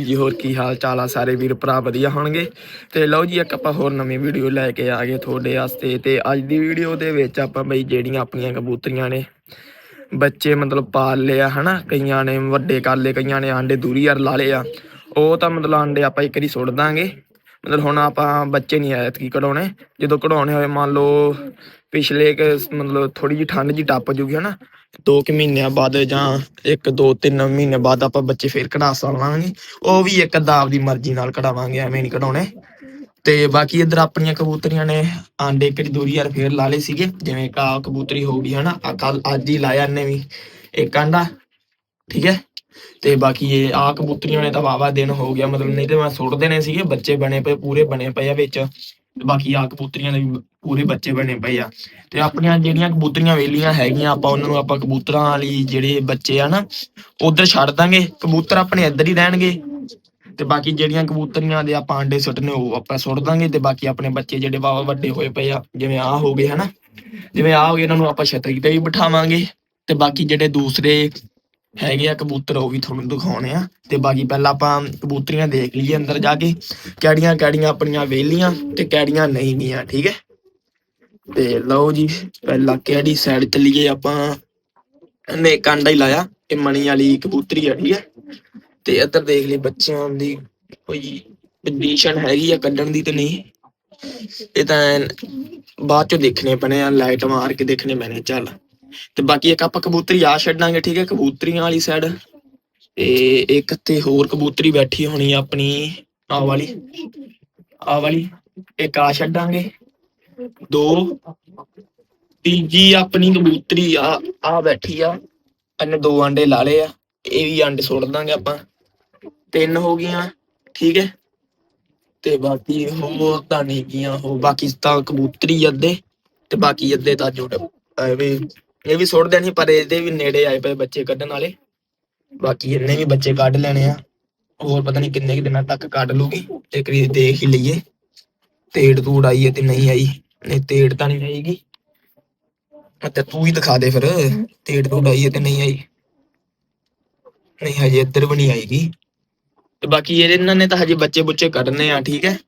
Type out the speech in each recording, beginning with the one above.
ਜੀ, ਹੋਰ ਕੀ ਹਾਲ ਚਾਲ ਆ ਸਾਰੇ ਵੀਰ ਭਰਾ? ਵਧੀਆ ਹੋਣਗੇ? ਤੇ ਲਓ ਜੀ, ਇੱਕ ਆਪਾਂ ਹੋਰ ਨਵੀਂ ਵੀਡੀਓ ਲੈ ਕੇ ਆ ਗਏ ਤੁਹਾਡੇ ਵਾਸਤੇ। ਤੇ ਅੱਜ ਦੀ ਵੀਡੀਓ ਦੇ ਵਿੱਚ ਆਪਾਂ ਬਈ ਜਿਹੜੀਆਂ ਆਪਣੀਆਂ ਕਬੂਤਰੀਆਂ ਨੇ, ਬੱਚੇ ਮਤਲਬ ਪਾਲ ਲਿਆ ਹਨਾ? ਕਈਆਂ ਨੇ ਵੱਡੇ ਕਰ ਲਏ, ਕਈਆਂ ਨੇ ਆਂਡੇ ਦੂਰੀ ਯਾਰ ਲਾ ਲਏ ਆ। ਉਹ ਤਾਂ ਮਤਲਬ ਆਂਡੇ ਆਪਾਂ ਇੱਕ ਵਾਰੀ ਸੁੱਟ ਦਾਂਗੇ। ਮਤਲਬ ਹੁਣ ਆਪਾਂ ਬੱਚੇ ਨਹੀਂ ਆਏ ਕੀ ਕਢਾਉਣੇ। ਜਦੋਂ ਕਢਾਉਣੇ ਹੋਏ ਮੰਨ ਲਓ ਪਿਛਲੇ ਕਿ ਮਤਲਬ ਥੋੜੀ ਜਿਹੀ ਠੰਡ ਜੀ ਟੱਪ ਜੂਗੀ ਹਨਾ, ਦੋ ਕਿ ਮਹੀਨਿਆਂ ਬਾਅਦ ਜਾਂ ਇੱਕ ਦੋ ਤਿੰਨ ਮਹੀਨੇ ਬਾਅਦ ਆਪਾਂ ਬੱਚੇ ਫੇਰ ਕਢਾ ਸਕਾਂਗੇ ਉਹ ਵੀ ਇੱਕ ਅੱਧਾ ਆਪਦੀ ਮਰਜ਼ੀ ਨਾਲ ਕਢਾਵਾਂਗੇ, ਐਵੇਂ ਨਹੀਂ ਕਢਾਉਣੇ। ਤੇ ਬਾਕੀ ਇਧਰ ਆਪਣੀਆਂ ਕਬੂਤਰੀਆਂ ਨੇ ਆਂਡੇ ਕਿਹੜੀ ਦੂਰੀ ਯਾਰ ਫੇਰ ਲਾ ਲਏ ਸੀਗੇ, ਜਿਵੇਂ ਕਾ ਕਬੂਤਰੀ ਹੋ ਗਈ ਹਨਾ ਕੱਲ ਅੱਜ ਹੀ ਲਾਇਆ ਨੇ ਵੀ ਇੱਕ ਆਂਡਾ, ਠੀਕ ਹੈ। ਤੇ ਬਾਕੀ ਇਹ ਆ ਕਬੂਤਰੀਆਂ ਨੇ ਤਾਂ ਵਾਵਾ ਦਿਨ ਹੋ ਗਿਆ, ਮਤਲਬ ਨਹੀਂ ਤੇ ਮੈਂ ਸੁੱਟ ਦੇਣੇ ਸੀਗੇ, ਬੱਚੇ ਬਣੇ ਪਏ, ਪੂਰੇ ਬਣੇ ਪਏ ਆ ਵਿੱਚ। ਬਾਕੀ ਆ ਕਬੂਤਰੀਆਂ ਦੇ ਪੂਰੇ ਬੱਚੇ ਬਣੇ ਪਏ ਆ। ਤੇ ਆਪਣੀਆਂ ਜਿਹੜੀਆਂ ਕਬੂਤਰੀਆਂ ਵੇਲੀਆਂ ਹੈਗੀਆਂ, ਆਪਾਂ ਉਹਨਾਂ ਨੂੰ ਆਪਾਂ ਕਬੂਤਰਾਂ ਵਾਲੀ ਜਿਹੜੇ ਬੱਚੇ ਆ ਨਾ, ਉਧਰ ਛੱਡ ਦਾਂਗੇ, ਕਬੂਤਰ ਆਪਣੇ ਇੱਧਰ ਹੀ ਰਹਿਣਗੇ। ਤੇ ਬਾਕੀ ਜਿਹੜੀਆਂ ਕਬੂਤਰੀਆਂ ਦੇ ਆਪਾਂ ਆਂਡੇ ਸੁੱਟਨੇ, ਉਹ ਆਪਾਂ ਸੁੱਟ ਦਾਂਗੇ, ਤੇ ਬਾਕੀ ਆਪਣੇ ਬੱਚੇ ਜਿਹੜੇ ਵਾਵਾ ਵੱਡੇ ਹੋਏ ਪਏ ਆ, ਜਿਵੇਂ ਆ ਹੋ ਗਏ, ਹਨਾ? ਜਿਵੇਂ ਆ ਹੋ ਗਏ, ਇਹਨਾਂ ਨੂੰ ਆਪਾਂ ਛਤਰੀ ਤੇ ਵੀ ਬਿਠਾਵਾਂਗੇ। ਤੇ ਬਾਕੀ ਜਿਹੜੇ ਦੂਸਰੇ ਹੈਗੇ ਆ ਕਬੂਤਰ, ਉਹ ਵੀ ਤੁਹਾਨੂੰ ਦਿਖਾਉਣੇ ਆ। ਤੇ ਬਾਕੀ ਪਹਿਲਾਂ ਆਪਾਂ ਕਬੂਤਰੀਆਂ ਦੇਖ ਲਈਏ ਅੰਦਰ ਜਾ ਕੇ, ਕਿਹੜੀਆਂ ਕਿਹੜੀਆਂ ਆਪਣੀਆਂ ਵੇਲੀਆਂ ਤੇ ਕਿਹੜੀਆਂ ਨਹੀਂ ਗੀਆਂ, ਠੀਕ ਹੈ? ਤੇ ਲਓ ਜੀ, ਪਹਿਲਾਂ ਕਿਹੜੀ ਸਾਈਡ ਚੱਲੀਏ ਆਪਾਂ? ਨੇ ਕਾਂਡਾ ਹੀ ਲਾਇਆ, ਇਹ ਮਣੀ ਵਾਲੀ ਕਬੂਤਰੀ ਆ, ਠੀਕ ਹੈ? ਤੇ ਇੱਧਰ ਦੇਖ ਲਈ ਬੱਚਿਆਂ ਦੀ ਕੋਈ ਕੰਡੀਸ਼ਨ ਹੈਗੀ ਆ ਕੱਢਣ ਦੀ ਤੇ ਨਹੀਂ। ਇਹ ਤਾਂ ਬਾਅਦ ਚੋਂ ਦੇਖਣੇ ਪੈਣੇ ਆ ਲਾਈਟ ਮਾਰ ਕੇ ਦੇਖਣੇ ਪੈਣੇ, ਚੱਲ। ਤੇ ਬਾਕੀ ਇੱਕ ਆਪਾਂ ਕਬੂਤਰੀ ਆ ਛੱਡਾਂਗੇ, ਠੀਕ ਹੈ? ਕਬੂਤਰੀਆਂ ਵਾਲੀ ਸਾਈਡ ਤੇ ਇੱਕ ਤੇ ਹੋਰ ਕਬੂਤਰੀ ਬੈਠੀ ਹੋਣੀ ਆਪਣੀ ਆ ਵਾਲੀ। ਆ ਵਾਲੀ। ਇੱਕ ਆ ਛੱਡਾਂਗੇ। ਦੋ। ਤੀਜੀ ਆਪਣੀ ਕਬੂਤਰੀ ਆ ਆ ਬੈਠੀ ਆ। ਇਹਨੇ ਦੋ ਆਂਡੇ ਲਾ ਲਏ ਆ। ਇਹ ਵੀ ਅੰਡੇ ਸੁੱਟ ਦਾਂਗੇ ਆਪਾਂ। ਤਿੰਨ ਹੋ ਗਈਆਂ, ਠੀਕ ਹੈ? ਤੇ ਬਾਕੀ ਹੋਰ ਤਾਂ ਨਹੀਂ ਗਈਆਂ ਹੋ ਬਾਕੀ ਤਾਂ ਕਬੂਤਰੀ ਅੱਧੇ ਤੇ ਬਾਕੀ ਅੱਧੇ ਤਾਂ ਜੁੜ ਐਵੇਂ ਇਹ ਵੀ ਸੁੱਟ ਦੇਣੀ, ਪਰ ਇਹਦੇ ਵੀ ਨੇੜੇ ਆਏ ਪਏ ਬੱਚੇ ਕੱਢਣ ਵਾਲੇ। ਬਾਕੀ ਇਹਨੇ ਵੀ ਬੱਚੇ ਕੱਢ ਲੈਣੇ ਆ। ਹੋਰ ਪਤਾ ਨਹੀਂ ਕਿੰਨੇ ਕੁ ਦਿਨਾਂ ਤੱਕ ਕੱਢ ਲੂਗੀ ਇੱਕ ਵਾਰੀ ਦੇਖ ਹੀ ਲਈਏ। ਤੇੜ ਤੂੜ ਆਈ ਹੈ ਤੇ ਨਹੀਂ ਆਈ। ਨਹੀਂ, ਤੇੜ ਤਾਂ ਨਹੀਂ ਆਏਗੀ ਤੇ ਤੂੰ ਹੀ ਦਿਖਾ ਦੇ ਫਿਰ। ਤੇੜ ਤੂੜ ਆਈ ਹੈ ਤੇ ਨਹੀਂ ਆਈ। ਨਹੀਂ, ਹਜੇ ਇੱਧਰ ਵੀ ਨਹੀਂ ਆਏਗੀ ਤੇ ਬਾਕੀ ਇਹਨਾਂ ਨੇ ਤਾਂ ਹਜੇ ਬੱਚੇ ਬੁੱਚੇ ਕੱਢਨੇ ਆ, ਠੀਕ ਹੈ।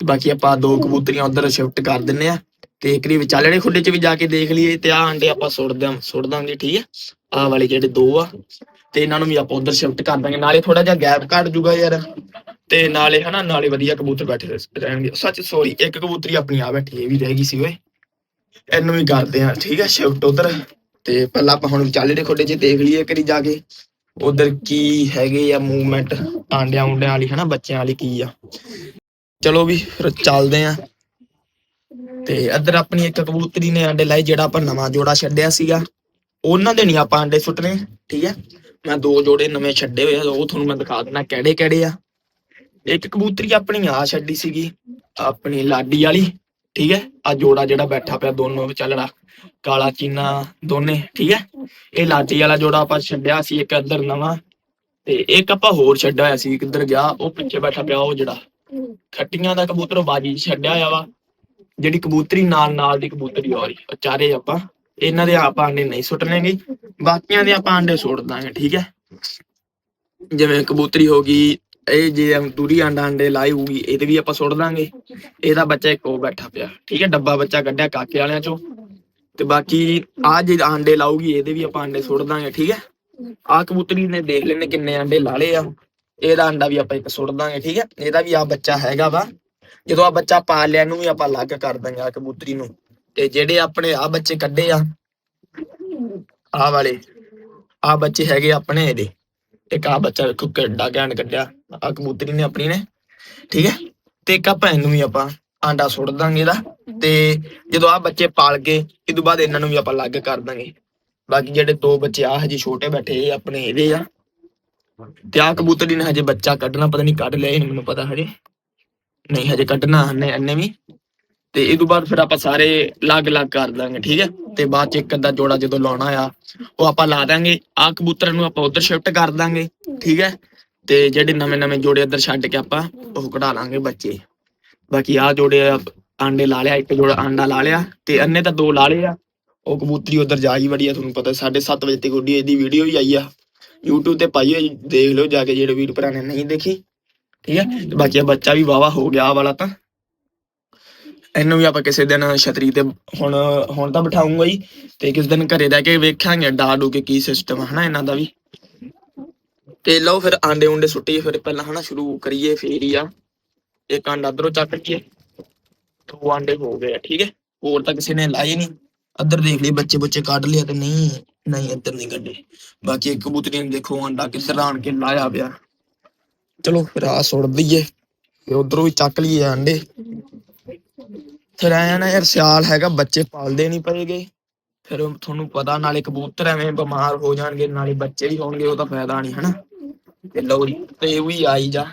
ਬਾਕੀ ਆਪਾਂ ਦੋ ਕਬੂਤਰੀਆਂ ਉਧਰ ਸ਼ਿਫਟ ਕਰ ਦਿੰਨੇ ਆ। ਤੇ ਇੱਕ ਰੀ ਵਿਚਾਲੜੇ ਖੁੱਡੇ 'ਚ ਵੀ ਜਾ ਕੇ ਦੇਖ ਲਈਏ ਤੇ ਆਹ ਅੰਡੇ ਆਪਾਂ ਸੁੱਟ ਦਾਂ ਸੁੱਟ ਦਾਂਗੇ, ਠੀਕ ਹੈ ਆਹ ਵਾਲੇ ਜਿਹੜੇ ਦੋ ਆ, ਤੇ ਇਹਨਾਂ ਨੂੰ ਵੀ ਆਪਾਂ ਉਧਰ ਸ਼ਿਫਟ ਕਰ ਦਾਂਗੇ, ਨਾਲੇ ਥੋੜਾ ਜਿਹਾ ਗੈਪ ਘੱਟ ਜੂਗਾ ਯਾਰ, ਤੇ ਨਾਲੇ ਹਨਾ, ਨਾਲੇ ਵਧੀਆ ਕਬੂਤਰ ਬੈਠੇ ਰਹਿਣਗੇ। ਸੱਚ ਸੌਰੀ ਇੱਕ ਕਬੂਤਰੀ ਆਪਣੀ ਆ ਬੈਠੀ, ਇਹ ਵੀ ਰਹਿ ਗਈ ਸੀ, ਓਏ। ਇਹਨੂੰ ਵੀ ਕਰਦੇ ਆ, ਠੀਕ ਆ ਸ਼ਿਫਟ ਉਧਰ। ਤੇ ਪਹਿਲਾਂ ਆਪਾਂ ਹੁਣ ਵਿਚਾਲੜੇ ਖੁੱਡੇ 'ਚ, ਦੇਖ ਲਈਏ ਕਰੀ ਜਾ ਕੇ। ਉਧਰ ਕੀ ਹੈਗੇ ਆ ਮੂਵਮੈਂਟ ਆਂਡਿਆਂ ਉਂਡਿਆਂ ਵਾਲੀ, ਹਨਾ, ਬੱਚਿਆਂ ਵਾਲੀ ਕੀ ਆ। ਚਲੋ ਵੀ ਫਿਰ ਚੱਲਦੇ ਆ। ਤੇ ਇੱਧਰ ਆਪਣੀ ਇੱਕ ਕਬੂਤਰੀ ਨੇ ਆਂਡੇ ਲਾਏ ਜਿਹੜਾ ਆਪਾਂ ਨਵਾਂ ਜੋੜਾ ਛੱਡਿਆ ਸੀਗਾ, ਉਹਨਾਂ ਦੇ ਨਹੀਂ ਆਪਾਂ ਆਂਡੇ ਸੁੱਟਨੇ ਠੀਕ ਹੈ? ਮੈਂ ਦੋ ਜੋੜੇ ਨਵੇਂ ਛੱਡੇ ਹੋਏ ਆ, ਉਹ ਤੁਹਾਨੂੰ ਮੈਂ ਦਿਖਾ ਦਿੰਦਾ ਕਿਹੜੇ ਕਿਹੜੇ ਆ। ਇੱਕ ਕਬੂਤਰੀ ਆਪਣੀ ਆ ਛੱਡੀ ਸੀਗੀ, ਆਪਣੀ ਲਾਡੀ ਵਾਲੀ, ਠੀਕ ਹੈ? ਆ ਜੋੜਾ ਜਿਹੜਾ ਬੈਠਾ ਪਿਆ ਦੋਨੋਂ ਵਿਚਾਲੜਾ, ਕਾਲਾ ਚੀਨਾ ਦੋਨੇ, ਠੀਕ ਹੈ? ਇਹ ਲਾਡੀ ਵਾਲਾ ਜੋੜਾ ਆਪਾਂ ਛੱਡਿਆ ਸੀ ਇੱਕ ਇੱਧਰ ਨਵਾਂ, ਤੇ ਇੱਕ ਆਪਾਂ ਹੋਰ ਛੱਡਿਆ ਹੋਇਆ ਸੀ ਕਿੱਧਰ ਗਿਆ, ਉਹ ਪਿੱਛੇ ਬੈਠਾ ਪਿਆ ਉਹ ਜਿਹੜਾ। ਖੱਟੀਆਂ ਦਾ ਕਬੂਤਰ ਬਾਜੀ 'ਚ ਛੱਡਿਆ ਹੋਇਆ ਵਾ ਜਿਹੜੀ ਕਬੂਤਰੀ ਨਾਲ ਨਾਲ ਦੀ ਕਬੂਤਰੀ ਹੋ ਰਹੀ ਉਹ ਚਾਰੇ ਆਪਾਂ, ਇਹਨਾਂ ਦੇ ਆਪਾਂ ਆਂਡੇ ਨਹੀਂ ਸੁੱਟਣੇਗੇ ਬਾਕੀਆਂ ਦੇ ਆਪਾਂ ਆਂਡੇ ਸੁੱਟ ਦਾਂਗੇ, ਠੀਕ ਹੈ? ਜਿਵੇਂ ਕਬੂਤਰੀ ਹੋ ਗਈ, ਇਹ ਜੇ ਦੂਰੀ ਆਂਡਾ ਆਂਡੇ ਲਾਈ ਹੋਊਗੀ ਇਹਦੇ ਵੀ ਆਪਾਂ ਸੁੱਟ ਦਾਂਗੇ, ਇਹਦਾ ਬੱਚਾ ਇੱਕ ਉਹ ਬੈਠਾ ਪਿਆ, ਠੀਕ ਹੈ? ਡੱਬਾ ਬੱਚਾ ਕੱਢਿਆ ਕਾਕੇ ਵਾਲਿਆਂ ਚੋਂ, ਤੇ ਬਾਕੀ ਆ ਜੇ ਆਂਡੇ ਲਾਊਗੀ, ਇਹਦੇ ਵੀ ਆਪਾਂ ਆਂਡੇ ਸੁੱਟ ਦਾਂਗੇ, ਠੀਕ ਹੈ? ਆ ਕਬੂਤਰੀ ਨੇ ਦੇਖ ਲੈਣੇ ਕਿੰਨੇ ਆਂਡੇ ਲਾ ਲਏ ਆ, ਇਹਦਾ ਆਂਡਾ ਵੀ ਆਪਾਂ ਇੱਕ ਸੁੱਟ ਦਾਂਗੇ, ਠੀਕ ਹੈ? ਇਹਦਾ ਵੀ ਆ ਬੱਚਾ ਹੈਗਾ ਵਾ ਜਦੋਂ ਆ ਬੱਚਾ ਪਾਲ ਲਿਆ, ਇਹਨੂੰ ਵੀ ਆਪਾਂ ਅਲੱਗ ਕਰ ਦਾਂਗੇ ਆ ਕਬੂਤਰੀ ਨੂੰ। ਤੇ ਜਿਹੜੇ ਆਪਣੇ ਆ ਬੱਚੇ ਕੱਢੇ ਆ ਆ ਵਾਲੇ ਆ ਬੱਚੇ ਹੈਗੇ ਆਪਣੇ ਇਹਦੇ। ਇੱਕ ਆ ਬੱਚਾ ਵੇਖੋ ਕਿੱਡਾ ਘੈਂਟ ਕੱਢਿਆ ਆ ਕਬੂਤਰੀ ਨੇ ਆਪਣੀ ਨੇ, ਠੀਕ ਹੈ? ਤੇ ਇੱਕ ਆਪਾਂ ਇਹਨੂੰ ਵੀ ਆਪਾਂ ਆਂਡਾ ਸੁੱਟ ਦਾਂਗੇ ਇਹਦਾ। ਤੇ ਜਦੋਂ ਆ ਬੱਚੇ ਪਾਲ ਕੇ ਇਹ ਤੋਂ ਬਾਅਦ ਇਹਨਾਂ ਨੂੰ ਵੀ ਆਪਾਂ ਅਲੱਗ ਕਰ ਦਾਂਗੇ ਬਾਕੀ ਜਿਹੜੇ ਦੋ ਬੱਚੇ ਆ ਹਜੇ ਛੋਟੇ ਬੈਠੇ, ਇਹ ਆਪਣੇ ਇਹਦੇ ਆ। ਤੇ ਆ ਕਬੂਤਰੀ ਨੇ ਹਜੇ ਬੱਚਾ ਕੱਢਣਾ, ਪਤਾ ਨਹੀਂ ਕੱਢ ਲਿਆ ਇਹ ਮੈਨੂੰ ਪਤਾ ਹਜੇ। ਨਹੀਂ ਹਜੇ ਕੱਢਣਾ ਇਹਨੇ ਇਹਨੇ ਵੀ। ਤੇ ਇਹ ਤੋਂ ਬਾਅਦ ਫਿਰ ਆਪਾਂ ਸਾਰੇ ਅਲੱਗ-ਅਲੱਗ ਕਰ ਦਾਂਗੇ, ਠੀਕ ਹੈ? ਤੇ ਬਾਅਦ ਚ ਇੱਕ ਅੱਧਾ ਜੋੜਾ ਜਦੋਂ ਲਾਉਣਾ ਆ, ਉਹ ਆਪਾਂ ਲਾ ਦਾਂਗੇ। ਆ ਕਬੂਤਰਾਂ ਨੂੰ ਆਪਾਂ ਉਧਰ ਸ਼ਿਫਟ ਕਰ ਦਾਂਗੇ, ਠੀਕ ਹੈ? ਤੇ ਜਿਹੜੇ ਨਵੇਂ-ਨਵੇਂ ਜੋੜੇ ਇੱਧਰ ਛੱਡ ਕੇ ਆਪਾਂ ਉਹ ਕਢਾ ਲਾਂਗੇ ਬੱਚੇ। ਬਾਕੀ ਆ ਜੋੜੇ ਆਂਡੇ ਲਾ ਲਿਆ, ਇੱਕ ਜੋੜਾ ਆਂਡਾ ਲਾ ਲਿਆ, ਤੇ ਅੰਨੇ ਤਾਂ ਦੋ ਲਾ ਲਏ ਆ। ਉਹ ਕਬੂਤਰੀ ਉਧਰ ਜਾ ਹੀ ਵੜੀ ਆ, ਤੁਹਾਨੂੰ ਪਤਾ 7:30 ਵਜੇ ਤੇ ਗੁੱਡੀ ਇਹਦੀ ਵੀਡੀਓ ਵੀ ਆਈ ਆ। YouTube ਤੇ ਪਾਈ ਹੋਈ, ਦੇਖ ਲਿਓ ਜਾ ਕੇ ਜਿਹੜੇ ਵੀਰ ਭਰਾ ਨੇ ਨਹੀਂ ਦੇਖੀ। ਠੀਕ ਹੈ ਤੇ ਬਾਕੀ ਇਹ ਬੱਚਾ ਵੀ ਵਾਵਾ ਹੋ ਗਿਆ ਆ ਵਾਲਾ ਤਾਂ। ਇਹਨੂੰ ਵੀ ਆਪਾਂ ਕਿਸੇ ਦਿਨ ਛਤਰੀ ਤੇ ਹੁਣ ਹੁਣ ਤਾਂ ਬਿਠਾਉਂਗਾ ਹੀ। ਤੇ ਕਿਸ ਦਿਨ ਘਰੇ ਰਹਿ ਕੇ ਵੇਖਾਂਗੇ ਡਾ ਡੂ ਕੇ ਕੀ ਸਿਸਟਮ ਹਨਾ ਇਹਨਾਂ ਦਾ ਵੀ। ਤੇ ਲਓ ਫਿਰ ਆਂਡੇ ਉਂਡੇ ਸੁੱਟੀਏ ਫਿਰ ਪਹਿਲਾਂ ਹਨਾ ਸ਼ੁਰੂ ਕਰੀਏ ਫੇਰ ਹੀ ਆ। ਇੱਕ ਆਂਡਾ ਅੰਦਰੋਂ ਚੱਕ ਲਈਏ ਦੋ ਆਂਡੇ ਹੋ ਗਏ ਆ, ਠੀਕ ਹੈ ਹੋਰ ਤਾਂ ਕਿਸੇ ਨੇ ਲਾਏ ਨਹੀਂ ਅੱਧਰ ਦੇਖ ਲਈ ਬੱਚੇ ਬੱਚੇ ਕੱਢ ਲਿਆ ਤੇ ਨਹੀਂ ਨਹੀਂ ਇੱਧਰ ਨਹੀਂ ਕੱਢੇ। ਬਾਕੀ ਇੱਕ ਕਬੂਤਰੀ ਨੇ ਦੇਖੋ ਆਂਡਾ ਕਿੱਧਰ ਆਣ ਕੇ ਲਾਇਆ ਪਿਆ। ਚਲੋ ਫਿਰ ਆ ਸੁੱਟ ਦਈਏ ਤੇ ਉਧਰੋਂ ਵੀ ਚੱਕ ਲਈਏ ਆਂਡੇ। ਫਿਰ ਆਇਆ ਨਾ ਯਾਰ, ਸਿਆਲ ਹੈਗਾ, ਬੱਚੇ ਪਾਲਦੇ ਨਹੀਂ ਪਏਗੇ। ਫਿਰ ਤੁਹਾਨੂੰ ਪਤਾ, ਨਾਲੇ ਕਬੂਤਰ ਐਵੇਂ ਬਿਮਾਰ ਹੋ ਜਾਣਗੇ, ਨਾਲੇ ਬੱਚੇ ਵੀ ਹੋਣਗੇ, ਉਹ ਤਾਂ ਫਾਇਦਾ ਨਹੀਂ ਹਨਾ? ਤੇ ਲਓ ਜੀ, ਤੇ ਵੀ ਆਈ ਜਾ।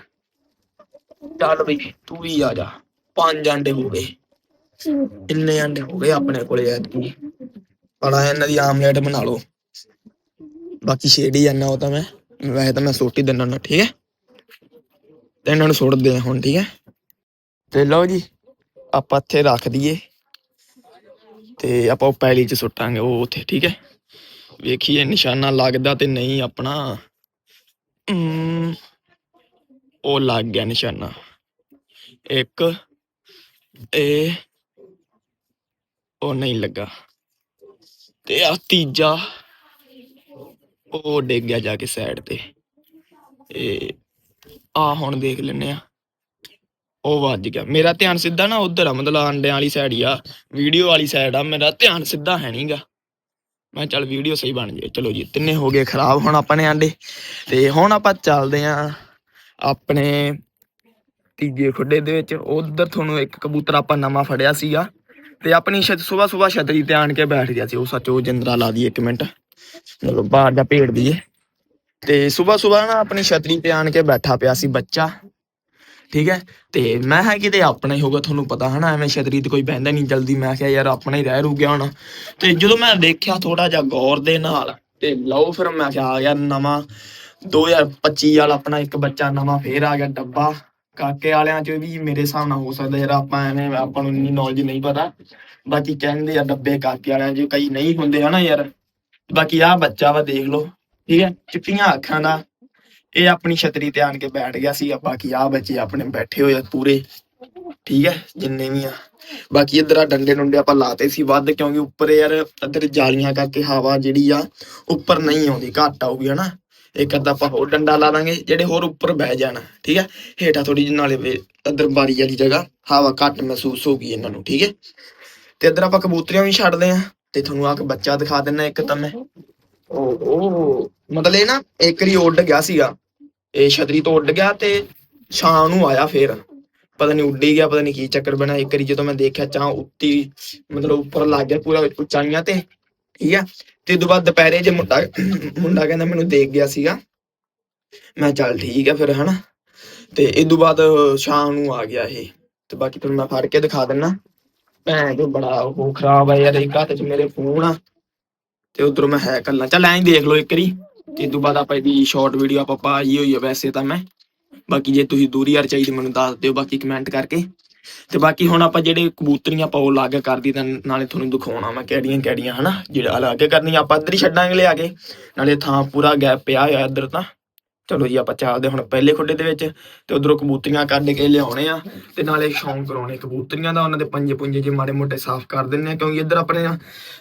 ਚੱਲ ਬਈ ਤੂੰ ਵੀ ਆ ਜਾ। ਪੰਜ ਅੰਡੇ ਹੋ ਗਏ। ਇੰਨੇ ਅੰਡੇ ਹੋ ਗਏ ਆਪਣੇ ਕੋਲੇ ਐਤਕੀ? ਪੜਾ ਇਹਨਾਂ ਦੀ ਆਮਲੇਟ ਬਣਾ ਲਓ। ਬਾਕੀ ਛੇੜੀ ਜਾਂਦਾ ਉਹ ਤਾਂ ਮੈਂ। ਵੈਸੇ ਤਾਂ ਮੈਂ ਸੋਟੀ ਦਿੰਦਾ ਨਾ ਠੀਕ ਹੈ? ਤੇ ਇਹਨਾਂ ਨੂੰ ਸੁੱਟਦੇ ਆ ਹੁਣ, ਠੀਕ ਹੈ? ਤੇ ਲਓ ਜੀ, ਆਪਾਂ ਇੱਥੇ ਰੱਖ ਦਈਏ ਤੇ ਆਪਾਂ ਉਹ ਪੈਲੀ ਚ ਸੁੱਟਾਂਗੇ ਉਹ ਉੱਥੇ, ਠੀਕ ਹੈ? ਵੇਖੀਏ ਨਿਸ਼ਾਨਾ ਲੱਗਦਾ ਤੇ ਨਹੀਂ ਆਪਣਾ। ਉਹ ਲੱਗ ਗਿਆ ਨਿਸ਼ਾਨਾ। ਇੱਕ ਇਹ ਉਹ ਨਹੀਂ ਲੱਗਾ। ਤੇ ਆ ਤੀਜਾ, ਉਹ ਡਿੱਗ ਗਿਆ ਜਾ ਕੇ ਸਾਈਡ ਤੇ। ਇਹ ਆ ਹੁਣ ਦੇਖ ਲੈਨੇ ਆ। ਉਹ ਵੱਜ ਗਿਆ। ਮੇਰਾ ਧਿਆਨ ਸਿੱਧਾ ਨਾ ਉਧਰ ਆ, ਮਤਲਬ ਅੰਡਿਆਂ ਵਾਲੀ ਸਾਈਡ ਹੀ ਆ। ਵੀਡੀਓ ਵਾਲੀ ਸਾਈਡ ਆ। ਮੇਰਾ ਧਿਆਨ ਸਿੱਧਾ ਹੈ ਨਹੀਂਗਾ ਮੈਂ ਚੱਲ ਵੀਡੀਓ ਸਹੀ ਬਣ ਜੇ ਚਲੋ ਜੀ, ਤਿੰਨੇ ਹੋ ਗਏ ਖਰਾਬ ਹੁਣ ਆਪਾਂ ਨੇ ਆਂਡੇ। ਤੇ ਹੁਣ ਆਪਾਂ ਚੱਲਦੇ ਆ ਆਪਣੇ ਤੀਜੇ ਖੁੱਡੇ ਦੇ ਵਿੱਚ। ਉਧਰ ਤੁਹਾਨੂੰ ਇੱਕ ਕਬੂਤਰ ਆਪਾਂ ਨਵਾਂ ਫੜਿਆ ਸੀਗਾ। ਤੇ ਆਪਣੀ ਸ਼ਤ ਸਵੇਰ ਸਵੇਰ ਛਤਰੀ ਤੇ ਆਣ ਕੇ ਬੈਠ ਗਿਆ ਸੀ। ਉਹ ਸੱਚ ਉਹ ਜਿੰਦਰਾ ਲਾ ਦੀ ਇੱਕ ਮਿੰਟ। ਚਲੋ ਬਾਹਰ ਦਾ ਭੇੜ ਦਈਏ। ਤੇ ਸਵੇਰ ਸਵੇਰ ਨਾ ਆਪਣੀ ਛਤਰੀ ਤੇ ਆਣ ਕੇ ਬੈਠਾ ਪਿਆ ਸੀ ਬੱਚਾ। ਠੀਕ ਹੈ? ਤੇ ਮੈਂ ਹੈ ਕਿਤੇ ਆਪਣਾ ਹੀ ਹੋਗਾ ਤੁਹਾਨੂੰ ਪਤਾ ਹਨਾ, ਐਵੇਂ ਛਤਰੀ ਤੇ ਕੋਈ ਬਹਿੰਦਾ ਨਹੀਂ ਜਲਦੀ। ਮੈਂ ਕਿਹਾ ਯਾਰ ਆਪਣਾ ਹੀ ਰਹਿ ਰੂ ਗਿਆ ਹੁਣ। ਤੇ ਜਦੋਂ ਮੈਂ ਦੇਖਿਆ ਥੋੜਾ ਜਿਹਾ ਗੌਰ ਦੇ ਨਾਲ, ਤੇ ਲਓ ਫਿਰ ਮੈਂ ਕਿਹਾ ਆ ਗਿਆ ਨਵਾਂ 2025 ਵਾਲਾ ਆਪਣਾ ਇੱਕ ਬੱਚਾ ਨਵਾਂ ਫੇਰ ਆ ਗਿਆ ਡੱਬਾ। ਕਾਕੇ ਵਾਲਿਆਂ ਚ ਵੀ ਮੇਰੇ ਹਿਸਾਬ ਨਾਲ ਹੋ ਸਕਦਾ ਯਾਰ ਆਪਾਂ ਐਵੇਂ, ਆਪਾਂ ਨੂੰ ਇੰਨੀ ਨੌਲੇਜ ਨਹੀਂ ਪਤਾ। ਬਾਕੀ ਕਹਿੰਦੇ ਆ ਡੱਬੇ ਕਾਕੇ ਵਾਲਿਆਂ ਚ ਕਈ ਨਹੀਂ ਹੁੰਦੇ ਹਨਾ ਯਾਰ। ਬਾਕੀ ਆ ਬੱਚਾ ਵਾ ਦੇਖ ਲਓ। ਠੀਕ ਹੈ ਚਿੱਟੀਆਂ ਅੱਖਾਂ ਦਾ। ਇਹ ਆਪਣੀ ਛਤਰੀ ਤੇ ਆਣ ਕੇ ਬੈਠ ਗਿਆ ਸੀ। ਬਾਕੀ ਆ ਬੱਚੇ ਆਪਣੇ ਬੈਠੇ ਹੋਏ ਆ ਪੂਰੇ। ਠੀਕ ਹੈ, ਜਿੰਨੇ ਵੀ ਆ। ਬਾਕੀ ਇਧਰ ਆ ਡੰਡੇ ਡੁੰਡੇ ਆਪਾਂ ਲਾਤੇ ਸੀ ਵੱਧ, ਕਿਉਂਕਿ ਉੱਪਰ ਯਾਰ ਇੱਧਰ ਜਾਲੀਆਂ ਕਰਕੇ ਹਵਾ ਜਿਹੜੀ ਆ, ਉੱਪਰ ਨਹੀਂ ਆਉਂਦੀ, ਘੱਟ ਆਊਗੀ, ਹਨਾ। ਇੱਕ ਅੱਧਾ ਆਪਾਂ ਹੋਰ ਡੰਡਾ ਲਾ ਦਾਂਗੇ, ਜਿਹੜੇ ਹੋਰ ਉੱਪਰ ਬਹਿ ਜਾਣ। ਠੀਕ ਹੈ, ਹੇਠਾਂ ਥੋੜੀ ਜਿਹੀ ਨਾਲੇ ਵੇ- ਇੱਧਰ ਬਾਰੀ ਵਾਲੀ ਜਗ੍ਹਾ, ਹਵਾ ਘੱਟ ਮਹਿਸੂਸ ਹੋਊਗੀ ਇਹਨਾਂ ਨੂੰ, ਠੀਕ ਹੈ। ਤੇ ਇੱਧਰ ਆਪਾਂ ਕਬੂਤਰੀਆਂ ਵੀ ਛੱਡਦੇ ਆ। ਤੇ ਤੁਹਾਨੂੰ ਆ ਕੇ ਬੱਚਾ ਦਿਖਾ ਦਿੰਨਾ ਇੱਕ ਤਾਂ ਮੈਂ। ਉਹ ਮਤਲਬ ਇਹ ਨਾ, ਇੱਕ ਰੀ ਉੱਡ ਗਿਆ ਸੀਗਾ। ਇਹ ਛਤਰੀ ਤੋਂ ਉੱਡ ਗਿਆ ਤੇ ਸ਼ਾਮ ਨੂੰ ਆਇਆ ਫੇਰ। ਪਤਾ ਨਹੀਂ ਉੱਡੀ ਗਿਆ, ਪਤਾ ਨਹੀਂ ਕੀ ਚੱਕਰ ਬਣਾ। ਇੱਕ ਵਾਰੀ ਜਦੋਂ ਮੈਂ ਦੇਖਿਆ ਚਾਹ ਉੱਤੀ, ਮਤਲਬ ਉੱਪਰ ਲੱਗ ਗਿਆ ਪੂਰਾ ਉਚਾਈਆਂ ਤੇ, ਠੀਕ ਆ? ਤੇ ਉਦੋਂ ਬਾਅਦ ਦੁਪਹਿਰੇ ਜੇ ਮੁੰਡਾ ਮੁੰਡਾ ਕਹਿੰਦਾ ਮੈਨੂੰ ਦੇਖ ਗਿਆ ਸੀਗਾ। ਮੈਂ ਚੱਲ ਠੀਕ ਆ ਫਿਰ, ਹਨਾ? ਤੇ ਇਹ ਤੋਂ ਬਾਅਦ ਸ਼ਾਮ ਨੂੰ ਆ ਗਿਆ ਇਹ। ਤੇ ਬਾਕੀ ਤੁਹਾਨੂੰ ਮੈਂ ਫੜ ਕੇ ਦਿਖਾ ਦਿੰਨਾ। ਭੈਣ ਜੋ ਬੜਾ ਉਹ ਖਰਾਬ ਆ ਯਾਰ ਇੱਕ ਹੱਥ 'ਚ ਮੇਰੇ ਫੋਨ ਆ। ਤੇ ਉਧਰੋਂ ਮੈਂ ਹੈ ਕੱਲਾ ਚੱਲ ਐਂ ਹੀ ਦੇਖ ਲਓ ਇੱਕ ਵਾਰੀ। ਤੇ ਇਹ ਤੋਂ ਬਾਅਦ ਆਪਾਂ ਇਹਦੀ ਸ਼ਾਰਟ ਵੀਡੀਓ ਆਪਾਂ ਪਾਈ ਹੋਈ ਆ ਵੈਸੇ ਤਾਂ ਮੈਂ। ਬਾਕੀ ਜੇ ਤੁਸੀਂ ਦੂਰੀ ਯਾਰ ਚਾਹੀਦੀ ਮੈਨੂੰ ਦੱਸ ਦਿਓ, ਬਾਕੀ ਕਮੈਂਟ ਕਰਕੇ। ਤੇ ਬਾਕੀ ਹੁਣ ਆਪਾਂ ਜਿਹੜੇ ਕਬੂਤਰੀਆਂ ਪਾਉ ਲੱਗ ਕਰਦੀ, ਤਾਂ ਨਾਲੇ ਤੁਹਾਨੂੰ ਦਿਖਾਉਣਾ ਮੈਂ ਕਿਹੜੀਆਂ ਕਿਹੜੀਆਂ, ਹਨਾ? ਜਿਹੜਾ ਅਲੱਗ ਕਰਨੀ ਆਪਾਂ ਇੱਧਰ ਹੀ ਛੱਡਾਂਗੇ ਲਿਆ ਕੇ। ਨਾਲੇ ਥਾਂ ਪੂਰਾ ਗੈਪ ਪਿਆ ਹੋਇਆ ਇੱਧਰ ਤਾਂ। ਚਲੋ ਜੀ, ਆਪਾਂ ਚੱਲਦੇ ਹੁਣ ਪਹਿਲੇ ਖੁੱਡੇ ਦੇ ਵਿੱਚ ਤੇ ਉਧਰੋਂ ਕਬੂਤਰੀਆਂ ਕੱਢ ਕੇ ਲਿਆਉਣੇ ਆ ਤੇ ਨਾਲੇ ਸ਼ੌਂਕ ਕਰਾਉਣੇ ਕਬੂਤਰੀਆਂ ਦਾ, ਉਹਨਾਂ ਦੇ ਪੰਜੇ ਪੁੰਜੇ ਜੇ ਮਾੜੇ ਮੋਟੇ ਸਾਫ਼ ਕਰ ਦਿੰਨੇ ਆ, ਕਿਉਂਕਿ ਇੱਧਰ ਆਪਣੇ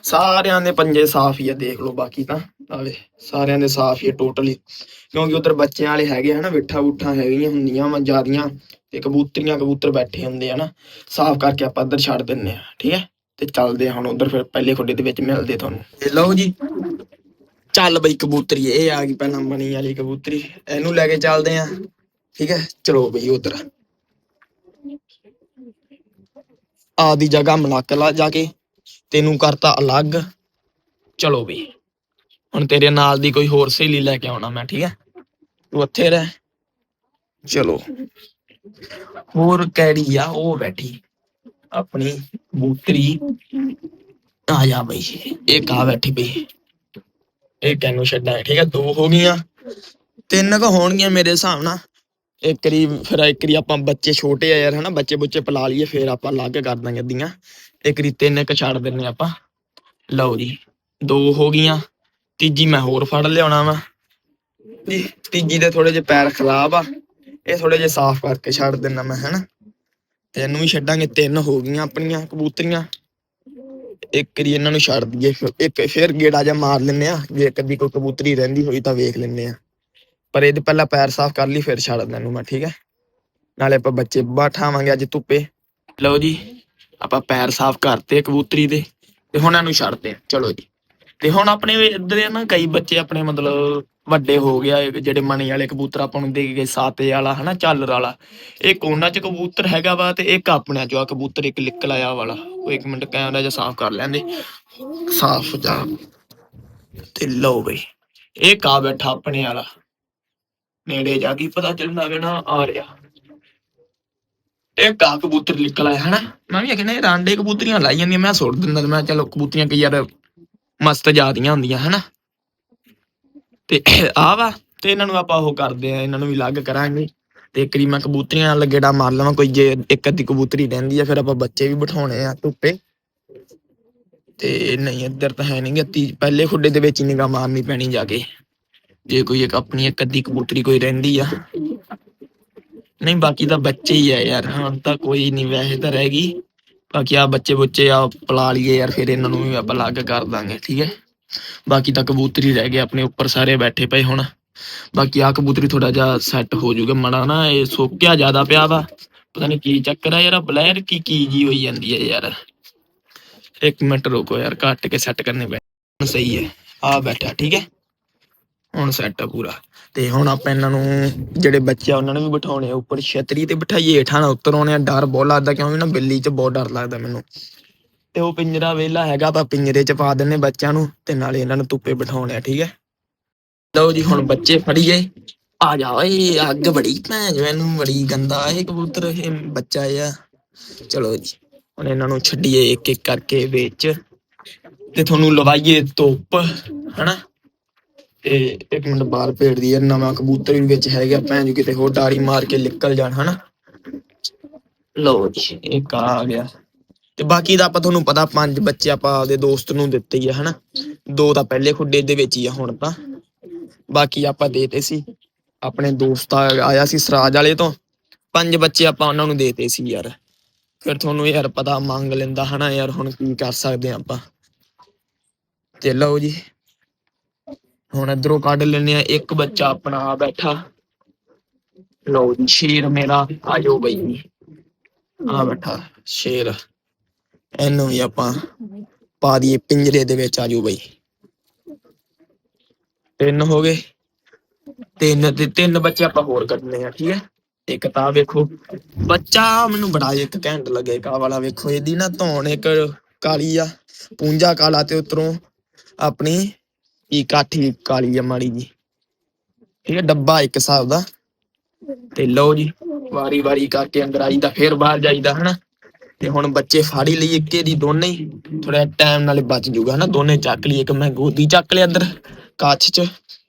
ਸਾਰਿਆਂ ਦੇ ਪੰਜੇ ਸਾਫ਼ ਹੀ ਆ, ਦੇਖ ਲਓ ਬਾਕੀ ਤਾਂ, ਨਾਲੇ ਸਾਰਿਆਂ ਦੇ ਸਾਫ਼ ਹੀ ਟੋਟਲੀ ਕਿਉਂਕਿ ਉਧਰ ਬੱਚਿਆਂ ਵਾਲੇ ਹੈਗੇ ਹਨਾ ਵਿਠਾ ਉਠਾਂ ਹੈਗੀਆਂ ਹੁੰਦੀਆਂ ਵਾ ਜਿਆਦੀਆਂ ਤੇ ਕਬੂਤਰੀਆਂ, ਕਬੂਤਰ ਬੈਠੇ ਹੁੰਦੇ ਆ ਨਾ, ਸਾਫ਼ ਕਰਕੇ ਆਪਾਂ ਇੱਧਰ ਛੱਡ ਦਿੰਨੇ ਆ, ਠੀਕ ਹੈ? ਤੇ ਚੱਲਦੇ ਹੁਣ ਉਧਰ ਫਿਰ ਪਹਿਲੇ ਖੁੱਡੇ ਦੇ ਵਿੱਚ ਮਿਲਦੇ ਤੁਹਾਨੂੰ। ਤੇ ਲਓ ਜੀ। ਚੱਲ ਬਈ ਕਬੂਤਰੀ, ਇਹ ਆ ਗਈ ਪਹਿਲਾਂ ਬਣੀ ਵਾਲੀ ਕਬੂਤਰੀ, ਇਹਨੂੰ ਲੈ ਕੇ ਚੱਲਦੇ ਆ ਠੀਕ ਹੈ? ਚਲੋ ਬਈ ਉਧਰ। ਆਦੀ ਜਗ੍ਹਾ ਮਲਕ ਜਾ ਕੇ, ਤੈਨੂੰ ਕਰਤਾ ਅਲੱਗ। ਚਲੋ ਬਈ, ਹੁਣ ਤੇਰੇ ਨਾਲ ਦੀ ਕੋਈ ਹੋਰ ਸਹੇਲੀ ਲੈ ਕੇ ਆਉਣਾ ਮੈਂ, ਠੀਕ ਹੈ? ਤੂੰ ਉੱਥੇ ਰਹਿ। ਚਲੋ। ਹੋਰ ਕਿਹੜੀ ਆ? ਉਹ ਬੈਠੀ। ਆਪਣੀ ਕਬੂਤਰੀ। ਆ ਜਾ ਬਈ। ਇਹ ਆ ਬੈਠੀ ਬਈ। ਇਹ ਕੈਨੂੰ ਛੱਡਾਂਗੇ ਠੀਕ ਹੈ ਦੋ ਹੋ ਗਈਆਂ। ਤਿੰਨ ਕੁ ਹੋਣਗੀਆਂ ਮੇਰੇ ਹਿਸਾਬ ਨਾਲ। ਇੱਕ ਰੀ ਫਿਰ ਇੱਕ ਰੀ ਆਪਾਂ ਬੱਚੇ ਛੋਟੇ ਆ ਯਾਰ, ਹਨਾ, ਬੱਚੇ ਬੁੱਚੇ ਪਲਾ ਲਈਏ, ਫਿਰ ਆਪਾਂ ਅਲੱਗ ਕਰ ਦਾਂਗੇ ਅੱਧੀਆਂ। ਇੱਕ ਰੀ ਤਿੰਨ ਕੁ ਛੱਡ ਦਿੰਨੇ ਆਪਾਂ। ਲਓ ਜੀ, ਦੋ ਹੋ ਗਈਆਂ। ਤੀਜੀ ਮੈਂ ਹੋਰ ਫੜ ਲਿਆਉਣਾ ਵਾ। ਤੀਜੀ ਦੇ ਥੋੜੇ ਜਿਹੇ ਪੈਰ ਖਰਾਬ ਆ। ਇਹ ਥੋੜੇ ਜਿਹਾ ਸਾਫ਼ ਕਰਕੇ ਛੱਡ ਦਿੰਦਾ ਮੈਂ, ਹਨਾ। ਤੇ ਇਹਨੂੰ ਵੀ ਛੱਡਾਂਗੇ। ਤਿੰਨ ਹੋ ਗਈਆਂ ਆਪਣੀਆਂ ਕਬੂਤਰੀਆਂ। ਇੱਕ ਵਾਰੀ ਇਹਨਾਂ ਨੂੰ ਛੱਡ ਦਈਏ, ਫਿਰ ਇੱਕ ਫਿਰ ਗੇੜਾ ਜਿਹਾ ਮਾਰ ਲੈਨੇ ਆ ਜੇ ਕਦੀ ਕੋਈ ਕਬੂਤਰੀ ਰਹਿੰਦੀ ਹੋਈ ਤਾਂ ਵੇਖ ਲੈਨੇ ਆ ਪਰ ਇਹਦੇ ਪਹਿਲਾਂ ਪੈਰ ਸਾਫ਼ ਕਰ ਲਈ, ਫਿਰ ਛੱਡ ਦਿੰਦਾ ਇਹਨੂੰ ਮੈਂ, ਠੀਕ ਹੈ? ਨਾਲੇ ਆਪਾਂ ਬੱਚੇ ਬਿਠਾਵਾਂਗੇ ਅੱਜ ਧੁੱਪੇ। ਲਓ ਜੀ, ਆਪਾਂ ਪੈਰ ਸਾਫ਼ ਕਰਤੇ ਕਬੂਤਰੀ ਦੇ, ਤੇ ਹੁਣ ਇਹਨੂੰ ਛੱਡਦੇ ਆ ਚਲੋ ਜੀ। ਤੇ ਹੁਣ ਆਪਣੇ ਵੀ ਇੱਧਰ ਨਾ ਕਈ ਬੱਚੇ ਆਪਣੇ ਮਤਲਬ ਵੱਡੇ ਹੋ ਗਿਆ ਜਿਹੜੇ ਮਣੀ ਵਾਲੇ ਕਬੂਤਰ ਆਪਾਂ ਨੂੰ ਦੇ ਗਏ, ਸਾਤੇ ਵਾਲਾ, ਹਨਾ, ਝਾਲਰ ਵਾਲਾ। ਇਹ ਉਹਨਾਂ ਚ ਕਬੂਤਰ ਹੈਗਾ ਵਾ ਤੇ ਇੱਕ ਆਪਣਿਆਂ ਚੋਂ ਆ ਕਬੂਤਰ ਇੱਕ ਲਿਕਲ ਆਇਆ ਵਾਲਾ। ਉਹ ਇੱਕ ਮਿੰਟ ਕੈਮਰਾ ਜਿਹਾ ਸਾਫ਼ ਕਰ ਲੈਂਦੇ। ਸਾਫ਼ ਜਾ। ਤੇ ਲਓ ਬਈ, ਇਹ ਕਾ ਬੈਠਾ ਆਪਣੇ ਵਾਲਾ। ਨੇੜੇ ਜਾ ਕੇ ਪਤਾ ਚੱਲਦਾ ਵੇ ਆ ਰਿਹਾ। ਇਹ ਕਾ ਕਬੂਤਰ ਨਿਕਲ ਆਇਆ ਹਨਾ। ਮੈਂ ਵੀ ਕਹਿੰਦਾ ਰਾਂਡੇ ਕਬੂਤਰੀਆਂ ਲਾਈ ਜਾਂਦੀਆਂ ਮੈਂ ਸੁੱਟ ਦਿੰਦਾ ਮੈਂ ਕਿਹਾ, ਚਲੋ, ਕਬੂਤਰੀਆਂ ਕਈ ਯਾਰ ਮਸਤ ਜਾਦੀਆਂ ਹੁੰਦੀਆਂ, ਹਨਾ। ਤੇ ਆ ਵਾ, ਤੇ ਇਹਨਾਂ ਨੂੰ ਆਪਾਂ ਉਹ ਕਰਦੇ ਆ ਇਹਨਾਂ ਨੂੰ ਵੀ ਅਲੱਗ ਕਰਾਂਗੇ। ਤੇ ਇੱਕ ਕਬੂਤਰੀਆਂ ਨਾਲ ਗੇੜਾ ਮਾਰ ਲਵਾਂ, ਕੋਈ ਜੇ ਇੱਕ ਅੱਧੀ ਕਬੂਤਰੀ ਰਹਿੰਦੀ ਆ, ਫਿਰ ਆਪਾਂ ਬੱਚੇ ਵੀ ਬਿਠਾਉਣੇ ਆ ਧੁੱਪੇ। ਤੇ ਨਹੀਂ, ਇੱਧਰ ਤਾਂ ਹੈ ਨਹੀਂ ਗੱਤੀ ਪਹਿਲੇ ਖੁੱਡੇ ਦੇ ਵਿੱਚ ਹੀ ਨਿਗਾਹ ਮਾਰਨੀ ਪੈਣੀ ਜਾ ਕੇ। ਜੇ ਕੋਈ ਇੱਕ ਆਪਣੀ ਇੱਕ ਅੱਧੀ ਕਬੂਤਰੀ ਕੋਈ ਰਹਿੰਦੀ ਆ। ਨਹੀਂ, ਬਾਕੀ ਤਾਂ ਬੱਚੇ ਹੀ ਆ ਯਾਰ, ਹੁਣ ਤਾਂ ਕੋਈ ਨਹੀਂ ਵੈਸੇ ਤਾਂ ਰਹਿ ਗਈ। ਬਾਕੀ ਆ ਬੱਚੇ ਬੁੱਚੇ ਆ, ਪਲਾ ਲਈਏ ਯਾਰ, ਫਿਰ ਇਹਨਾਂ ਨੂੰ ਵੀ ਆਪਾਂ ਅਲੱਗ ਕਰ ਦਾਂਗੇ, ਠੀਕ ਹੈ? ਬਾਕੀ ਤਾਂ ਕਬੂਤਰੀ ਰਹਿ ਗਏ ਆਪਣੇ ਉੱਪਰ ਸਾਰੇ ਬੈਠੇ ਪਏ ਹੁਣ। ਬਾਕੀ ਆ ਕਬੂਤਰੀ ਥੋੜਾ ਜਿਹਾ ਸੈੱਟ ਹੋ ਜਾਊਗਾ, ਮੜਾ ਨਾ ਇਹ ਸੁੱਕਿਆ ਜ਼ਿਆਦਾ ਪਿਆ ਵਾ। ਪਤਾ ਨਹੀਂ ਕੀ ਚੱਕਰ ਆ ਯਾਰ ਬਲੈਰ ਕੀ ਕੀ ਜੀ ਹੋਈ ਜਾਂਦੀ ਹੈ ਯਾਰ। ਇੱਕ ਮਿੰਟ ਰੁਕੋ ਯਾਰ, ਕੱਟ ਕੇ ਸੈੱਟ ਕਰਨੇ ਪੈ ਸਹੀ ਹੈ ਆ ਬੈਠਾ, ਠੀਕ ਹੈ। ਹੁਣ ਸੈੱਟ ਆ ਪੂਰਾ। ਤੇ ਹੁਣ ਆਪਾਂ ਇਹਨਾਂ ਨੂੰ, ਜਿਹੜੇ ਬੱਚੇ ਆ, ਉਹਨਾਂ ਨੂੰ ਵੀ ਬਿਠਾਉਣੇ ਆ। ਉੱਪਰ ਛਤਰੀ ਤੇ ਬਿਠਾਈਏ, ਹੇਠਾਂ ਨਾ ਆਉਣੇ ਆ। ਡਰ ਬਹੁਤ ਲੱਗਦਾ, ਕਿਉਂਕਿ ਨਾ ਬਿੱਲੀ 'ਚ ਬਹੁਤ ਡਰ ਲੱਗਦਾ ਮੈਨੂੰ। ਤੇ ਉਹ ਪਿੰਜਰਾ ਵੇਲਾ ਹੈਗਾ ਆਪਾਂ ਪਿੰਜਰੇ 'ਚ ਪਾ ਦਿੰਨੇ ਬੱਚਿਆਂ ਨੂੰ ਤੇ ਨਾਲੇ ਇਹਨਾਂ ਨੂੰ ਧੁੱਪੇ ਬਿਠਾਉਣੇ ਆ, ਠੀਕ ਹੈ? ਲਓ ਜੀ, ਹੁਣ ਬੱਚੇ ਫੜੀਏ। ਆ ਜਾ ਓਏ, ਅੱਗ ਬੜੀ ਭੈਣ ਜੋ ਬੜੀ ਗੰਦਾ ਇਹ ਕਬੂਤਰ, ਇਹ ਬੱਚਾ ਆ ਚਲੋ ਜੀ, ਹੁਣ ਇਹਨਾਂ ਨੂੰ ਛੱਡੀਏ ਇੱਕ ਇੱਕ ਕਰਕੇ ਵਿੱਚ। ਤੇ ਤੁਹਾਨੂੰ ਲਵਾਈਏ ਧੁੱਪ, ਹਨਾ? ਤੇ ਇੱਕ ਮਿੰਟ ਬਾਹਰ ਭੇੜ ਦੀ ਨਵਾਂ ਕਬੂਤਰ ਵੀ ਵਿੱਚ ਹੈਗਾ, ਭੈਣ ਜੀ, ਕਿਤੇ ਹੋਰ ਡਾਰੀ ਮਾਰ ਕੇ ਨਿਕਲ ਜਾਣ, ਹਨਾ? ਲਓ ਜੀ, ਇੱਕ ਆ ਗਿਆ। ਤੇ ਬਾਕੀ ਦਾ ਆਪਾਂ ਤੁਹਾਨੂੰ ਪਤਾ ਪੰਜ ਬੱਚੇ ਆਪਾਂ ਆਪਦੇ ਦੋਸਤ ਨੂੰ ਦਿੱਤੇ ਹੀ ਆ, ਹਨਾ? ਦੋ ਤਾਂ ਪਹਿਲੇ ਖੁੱਡੇ ਦੇ ਵਿੱਚ ਹੀ ਆ ਹੁਣ ਤਾਂ। ਬਾਕੀ ਆਪਾਂ ਦੇਤੇ ਸੀ। ਆਪਣੇ ਦੋਸਤ ਆਇਆ ਸੀ ਸਰਾਜ ਵਾਲੇ ਤੋਂ। ਪੰਜ ਬੱਚੇ ਆਪਾਂ ਉਹਨਾਂ ਨੂੰ ਦੇਤੇ ਸੀ ਯਾਰ। ਫਿਰ ਤੁਹਾਨੂੰ ਯਾਰ ਪਤਾ ਮੰਗ ਲੈਂਦਾ, ਹਨਾ? ਯਾਰ ਹੁਣ ਕੀ ਕਰ ਸਕਦੇ ਆ ਆਪਾਂ? ਤੇ ਲਓ ਜੀ। ਹੁਣ ਇਧਰੋਂ ਕੱਢ ਲੈਨੇ ਆ। ਇੱਕ ਬੱਚਾ ਆਪਣਾ ਆ ਬੈਠਾ। ਲਓ ਜੀ, ਸ਼ੇਰ ਮੇਰਾ। ਆਜੋ ਬਈ। ਆ ਬੈਠਾ, ਸ਼ੇਰ। ਇਹਨੂੰ ਵੀ ਆਪਾਂ ਪਾ ਦਈਏ ਪਿੰਜਰੇ ਦੇ ਵਿੱਚ ਆਜੋ ਬਈ। ਤਿੰਨ ਹੋ ਗਏ। ਤਿੰਨ ਤੇ ਤਿੰਨ ਬੱਚੇ ਆਪਾਂ ਹੋਰ ਕੱਢਨੇ ਆ, ਠੀਕ ਹੈ? ਤੇ ਕਿਤਾਬ ਵੇਖੋ, ਬੱਚਾ ਮੈਨੂੰ ਬੜਾ ਇੱਕ ਘੈਂਟ ਲੱਗੇ ਵਾਲਾ ਵੇਖੋ, ਇਹਦੀ ਨਾ ਧੌਣ ਇੱਕ ਕਾਲੀ ਆ ਪੂੰਜਾ ਕਾਲਾ ਤੇ ਉਤਰੋਂ ਆਪਣੀ ਕੀ ਕਾਠੀ ਕਾਲੀ ਆ ਮਾੜੀ ਜੀ ਠੀਕ ਹੈ, ਡੱਬਾ ਇੱਕ ਹਿਸਾਬ ਦਾ। ਤੇ ਲਓ ਜੀ ਵਾਰੀ ਵਾਰੀ ਕਰਕੇ ਅੰਦਰ ਆਈਦਾ, ਫੇਰ ਬਾਹਰ ਜਾਈਦਾ, ਹਨਾ? ਤੇ ਹੁਣ ਬੱਚੇ ਫਾੜੀ ਲਈ ਇੱਕੇ ਦੀ ਦੋਨੇ ਹੀ। ਥੋੜਾ ਟਾਈਮ ਨਾਲੇ ਬਚ ਜੂਗਾ ਹਨਾ, ਦੋਨੇ ਚੱਕ ਲਈ ਇੱਕ ਮੈਂ ਗੋਦੀ ਚੱਕ ਲਿਆ ਅੰਦਰ ਕੱਚ ਚ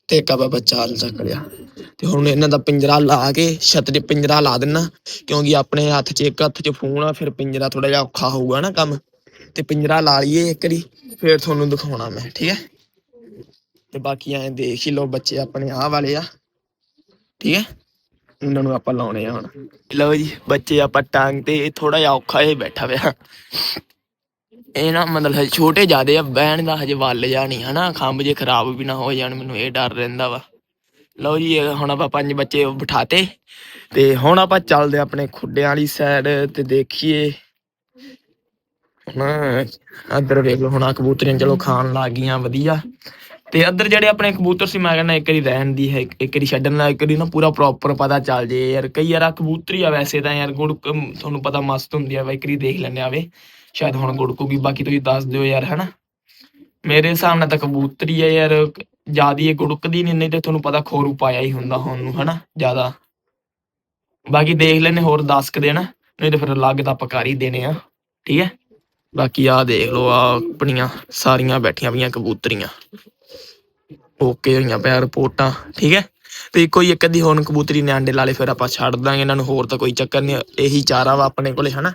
ਤੇ ਇੱਕ ਆਪਾਂ ਬੱਚਾ ਚੱਕ ਲਿਆ। ਤੇ ਹੁਣ ਇਹਨਾਂ ਦਾ ਪਿੰਜਰਾ ਲਾ ਕੇ ਛਤਰੀ ਪਿੰਜਰਾ ਲਾ ਦੇਣਾ ਕਿਉਂਕਿ ਆਪਣੇ ਹੱਥ 'ਚ, ਇੱਕ ਹੱਥ 'ਚ ਫੋਨ ਆ, ਫਿਰ ਪਿੰਜਰਾ ਥੋੜਾ ਜਿਹਾ ਔਖਾ ਹੋਊਗਾ ਨਾ ਕੰਮ। ਤੇ ਪਿੰਜਰਾ ਲਾ ਲਈਏ ਇੱਕ ਵਾਰੀ, ਫਿਰ ਤੁਹਾਨੂੰ ਦਿਖਾਉਣਾ ਮੈਂ, ਠੀਕ ਹੈ? ਤੇ ਬਾਕੀ ਐਂ ਦੇਖ ਹੀ ਲਓ ਬੱਚੇ ਆਪਣੇ ਆਹ ਵਾਲੇ ਆ, ਠੀਕ ਹੈ? ਇਹਨਾਂ ਨੂੰ ਆਪਾਂ ਲਾਉਣੇ ਆ ਹੁਣ। ਲਓ ਜੀ, ਬੱਚੇ ਆਪਾਂ ਟਾਂਗ ਤੇ ਥੋੜਾ ਜਿਹਾ ਔਖਾ ਜਿਹਾ ਬੈਠਾ ਪਿਆ। ਇਹ ਨਾ ਮਤਲਬ ਛੋਟੇ ਜਿਆਦੇ ਆ, ਬਹਿਣ ਦਾ ਹਜੇ ਵੱਲ ਜਾਣੀ ਹਨਾ? ਖੰਭ ਜੇ ਖਰਾਬ ਵੀ ਨਾ ਹੋ ਜਾਣ, ਮੈਨੂੰ ਇਹ ਡਰ ਰਹਿੰਦਾ ਵਾ। ਲਓ ਜੀ ਹੁਣ ਆਪਾਂ ਪੰਜ ਬੱਚੇ ਬਿਠਾਤੇ। ਤੇ ਹੁਣ ਆਪਾਂ ਚੱਲਦੇ ਆਪਣੇ ਖੁੱਡਿਆਂ ਵਾਲੀ ਸਾਈਡ ਤੇ ਦੇਖੀਏ। ਹੁਣ ਇੱਧਰ ਵੇਖ ਲਓ, ਹੁਣ ਆਹ ਕਬੂਤਰੀਆਂ ਚਲੋ ਖਾਣ ਲੱਗ ਗਈਆਂ, ਵਧੀਆ। ਤੇ ਇੱਧਰ ਜਿਹੜੇ ਆਪਣੇ ਕਬੂਤਰ ਸੀ, ਮੈਂ ਕਹਿੰਦਾ ਇੱਕ ਵਾਰੀ ਰਹਿਣ ਦੀ ਹੈ, ਇੱਕ ਵਾਰੀ ਛੱਡਣ ਦਾ, ਇੱਕ ਵਾਰੀ ਨਾ ਪੂਰਾ ਪ੍ਰੋਪਰ ਪਤਾ ਚੱਲ ਜੇ ਯਾਰ। ਕਈ ਯਾਰ ਕਬੂਤਰੀ ਆ ਵੈਸੇ ਤਾਂ ਯਾਰ ਗੁੜਕ ਤੁਹਾਨੂੰ ਪਤਾ ਮਸਤ ਹੁੰਦੀ ਆ ਵਾ ਇੱਕ ਦੇਖ ਲੈਣੇ ਆਵੇ ਸ਼ਾਇਦ ਹੁਣ ਗੁੜਕੂਗੀ ਬਾਕੀ ਤੁਸੀਂ ਦੱਸ ਦਿਓ ਯਾਰ, ਹਨਾ। ਮੇਰੇ ਹਿਸਾਬ ਨਾਲ ਤਾਂ ਕਬੂਤਰੀ ਆ ਯਾਰ, ਜਿਆਦੀ ਇਹ ਗੁੜਕਦੀ ਨਹੀਂ ਨਹੀਂ ਤੇ ਤੁਹਾਨੂੰ ਪਤਾ ਖੋਰੂ ਪਾਇਆ ਹੀ ਹੁੰਦਾ ਹੁਣ ਨੂੰ, ਹਨਾ, ਜ਼ਿਆਦਾ। ਬਾਕੀ ਦੇਖ ਲੈਨੇ ਹੋਰ ਦੱਸ ਕੇ ਦੇਣਾ, ਨਹੀਂ ਤੇ ਫਿਰ ਅਲੱਗ ਤਾਂ ਆਪਾਂ ਕਰ ਹੀ ਦੇਣੇ ਆ, ਠੀਕ ਹੈ। ਬਾਕੀ ਆ ਦੇਖ ਲਓ ਆ ਆਪਣੀਆਂ ਸਾਰੀਆਂ ਬੈਠੀਆਂ ਪਈਆਂ ਕਬੂਤਰੀਆਂ। ਓਕੇ ਹੋਈਆਂ ਪਿਆ ਰਿਪੋਰਟਾਂ, ਠੀਕ ਹੈ? ਤੇ ਕੋਈ ਇੱਕ ਅੱਧੀ ਹੋਰ ਕਬੂਤਰੀ ਨੇ ਆਂਡੇ ਲਾਲੇ ਫਿਰ ਆਪਾਂ ਛੱਡ ਦਾਂਗੇ ਇਹਨਾਂ ਨੂੰ, ਹੋਰ ਤਾਂ ਕੋਈ ਚੱਕਰ ਨਹੀਂ, ਇਹੀ ਚਾਰਾ ਵਾ ਆਪਣੇ ਕੋਲੇ, ਹਨਾ?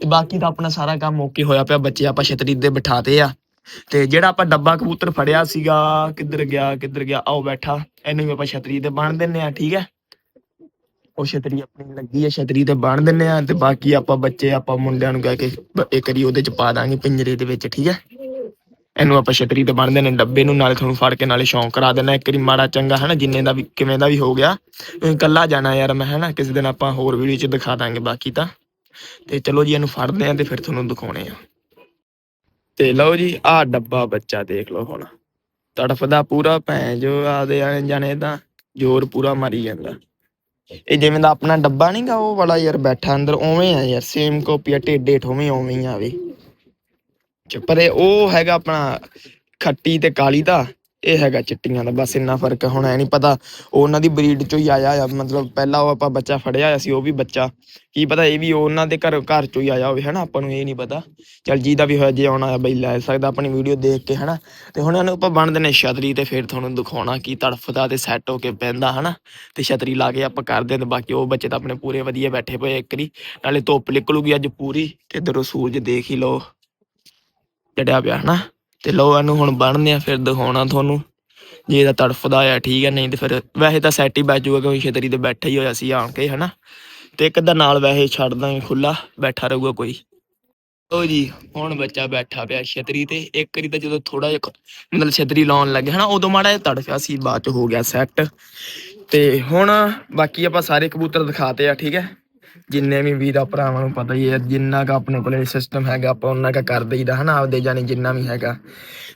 ਤੇ ਬਾਕੀ ਤਾਂ ਆਪਣਾ ਸਾਰਾ ਕੰਮ ਓਕੇ ਹੋਇਆ ਪਿਆ, ਬੱਚੇ ਆਪਾਂ ਛਤਰੀ ਦੇ ਬਿਠਾਤੇ ਆ। ਤੇ ਜਿਹੜਾ ਆਪਾਂ ਡੱਬਾ ਕਬੂਤਰ ਫੜਿਆ ਸੀਗਾ, ਕਿੱਧਰ ਗਿਆ ਕਿੱਧਰ ਗਿਆ, ਆਓ ਬੈਠਾ, ਇਹਨੂੰ ਆਪਾਂ ਛਤਰੀ ਤੇ ਬੰਨ ਦਿੰਨੇ ਆ, ਠੀਕ ਹੈ? ਉਹ ਛਤਰੀ ਆਪਣੀ ਲੱਗੀ ਆ, ਛਤਰੀ ਤੇ ਬੰਨ ਦਿੰਨੇ ਆ, ਤੇ ਬਾਕੀ ਆਪਾਂ ਬੱਚੇ, ਆਪਾਂ ਮੁੰਡਿਆਂ ਨੂੰ ਕਹਿ ਕੇ ਇੱਕ ਵਾਰੀ ਉਹਦੇ ਚ ਪਾ ਦਾਂਗੇ, ਪਿੰਜਰੇ ਦੇ ਵਿੱਚ, ਠੀਕ ਹੈ? ਇਹਨੂੰ ਆਪਾਂ ਛਤਰੀ ਤੇ ਬੰਨ ਦੇਣੇ ਡੱਬੇ ਨੂੰ ਨਾਲੇ ਤੁਹਾਨੂੰ ਫੜ ਕੇ ਨਾਲੇ ਸ਼ੌਂਕ ਕਰਾ ਦੇਣਾ ਇੱਕ ਵਾਰੀ ਮਾੜਾ ਚੰਗਾ ਹੈ ਜਿੰਨੇ ਦਾ ਵੀ, ਕਿਵੇਂ ਦਾ ਵੀ ਹੋ ਗਿਆ ਇਕੱਲਾ ਜਾਣਾ ਯਾਰ ਮੈਂ ਹੈ ਕਿਸੇ ਦਿਨ ਆਪਾਂ ਹੋਰ ਵੀਡੀਓ ਚ ਦਿਖਾ ਦਾਂਗੇ ਬਾਕੀ ਤਾਂ। ਤੇ ਚਲੋ ਜੀ, ਇਹਨੂੰ ਫੜਦੇ ਆ ਤੇ ਫਿਰ ਤੁਹਾਨੂੰ ਦਿਖਾਉਣੇ ਆ। ਤੇ ਲਓ ਜੀ ਆਹ ਡੱਬਾ ਬੱਚਾ ਦੇਖ ਲਓ ਹੁਣ। ਤੜਫਦਾ ਪੂਰਾ, ਭੈਣ ਜੋ ਆਦੇ ਆਣੇ ਜਾਣੇ ਤਾਂ ਜ਼ੋਰ ਪੂਰਾ ਮਾਰੀ ਜਾਂਦਾ। ਇਹ ਜਿਵੇਂ ਦਾ ਆਪਣਾ ਡੱਬਾ ਨਹੀਂਗਾ ਉਹ ਵਾਲਾ ਯਾਰ ਬੈਠਾ ਅੰਦਰ, ਉਵੇਂ ਆ ਯਾਰ ਸੇਮ ਕਾਪੀ ਆ ਟੇਡੇ ਠੋਵੇਂ ਉਵੇਂ ਹੀ ਆਵੇ। ਪਰ ਇਹ ਉਹ ਹੈਗਾ ਆਪਣਾ ਖੱਟੀ ਤੇ ਕਾਲੀ ਦਾ, ਇਹ ਹੈਗਾ ਚਿੱਟੀਆਂ ਦਾ, ਬਸ ਇੰਨਾ ਫ਼ਰਕ ਹੁਣ ਐ ਨਹੀਂ ਪਤਾ ਉਹਨਾਂ ਦੀ ਬਰੀਡ ਚੋਂ ਹੀ ਆਇਆ ਆ, ਮਤਲਬ ਪਹਿਲਾਂ ਉਹ ਆਪਾਂ ਬੱਚਾ ਫੜਿਆ ਹੋਇਆ ਸੀ, ਉਹ ਵੀ ਬੱਚਾ, ਕੀ ਪਤਾ ਇਹ ਵੀ ਉਹਨਾਂ ਦੇ ਘਰ ਘਰ ਚੋਂ ਹੀ ਆਇਆ ਹੋਵੇ, ਹਨਾ, ਆਪਾਂ ਨੂੰ ਇਹ ਨਹੀਂ ਪਤਾ, ਚਲ ਜੀ ਦਾ ਵੀ ਹੋਇਆ, ਜੇ ਆਉਣਾ ਆ ਬਈ ਲੈ ਸਕਦਾ, ਆਪਣੀ ਵੀਡੀਓ ਦੇਖ ਕੇ, ਹਨਾ, ਤੇ ਹੁਣ ਇਹਨੂੰ ਆਪਾਂ ਬਣਦੇ ਨੇ ਛਤਰੀ ਤੇ ਫਿਰ ਤੁਹਾਨੂੰ ਦਿਖਾਉਣਾ ਕੀ ਤੜਫਦਾ ਤੇ ਸੈੱਟ ਹੋ ਕੇ ਪੈਂਦਾ, ਹਨਾ, ਤੇ ਛਤਰੀ ਲਾ ਕੇ ਆਪਾਂ ਕਰਦੇ ਤੇ ਬਾਕੀ ਉਹ ਬੱਚੇ ਤਾਂ ਆਪਣੇ ਪੂਰੇ ਵਧੀਆ ਬੈਠੇ ਪਏ ਇੱਕ ਨਾਲੇ ਧੁੱਪ ਨਿਕਲੂਗੀ ਅੱਜ ਪੂਰੀ, ਤੇ ਇਧਰੋਂ ਸੂਰਜ ਦੇਖ ਹੀ ਲਓ। ਚੜਿਆ ਪਿਆ, ਹਨਾ? ਤੇ ਲਓ ਇਹਨੂੰ ਹੁਣ ਬੰਨਦੇ ਆ ਫਿਰ ਦਿਖਾਉਣਾ ਤੁਹਾਨੂੰ। ਜੇ ਇਹਦਾ ਤੜਫਦਾ ਆ ਠੀਕ ਹੈ, ਨਹੀਂ ਤੇ ਫਿਰ ਵੈਸੇ ਤਾਂ ਸੈਟ ਹੀ ਬੈਠ ਜਾਊਗਾ ਕਿਉਂਕਿ ਛਤਰੀ ਤੇ ਬੈਠਾ ਹੀ ਹੋਇਆ ਸੀ ਆਣ ਕੇ, ਹਨਾ? ਤੇ ਇੱਕ ਅੱਧਾ ਨਾਲ ਵੈਸੇ ਛੱਡ ਦਾਂਗੇ ਖੁੱਲਾ ਬੈਠਾ ਰਹੂਗਾ ਕੋਈ। ਲਓ ਜੀ, ਹੁਣ ਬੱਚਾ ਬੈਠਾ ਪਿਆ ਛਤਰੀ ਤੇ। ਇੱਕ ਵਾਰੀ ਤਾਂ ਜਦੋਂ ਥੋੜਾ ਜਿਹਾ ਮਤਲਬ ਛਤਰੀ ਲਾਉਣ ਲੱਗੇ, ਹਨਾ? ਉਦੋਂ ਮਾੜਾ ਜਿਹਾ ਤੜਫਿਆ ਸੀ, ਬਾਅਦ ਚ ਹੋ ਗਿਆ ਸੈੱਟ ਤੇ ਹੁਣ ਬਾਕੀ ਆਪਾਂ ਸਾਰੇ ਕਬੂਤਰ ਦਿਖਾਤੇ ਆ, ਠੀਕ ਹੈ? ਜਿੰਨੇ ਵੀ ਵੀਰਾ ਭਰਾਵਾਂ ਨੂੰ ਪਤਾ ਹੀ ਹੈ ਜਿੰਨਾ ਕ ਆਪਣੇ ਕੋਲੇ ਸਿਸਟਮ ਹੈਗਾ, ਆਪਾਂ ਉਹਨਾਂ ਕਾ ਕਰ ਦਈਦਾ, ਹਨਾ, ਆਪਦੇ ਜਾਨੀ ਜਿੰਨਾ ਵੀ ਹੈਗਾ।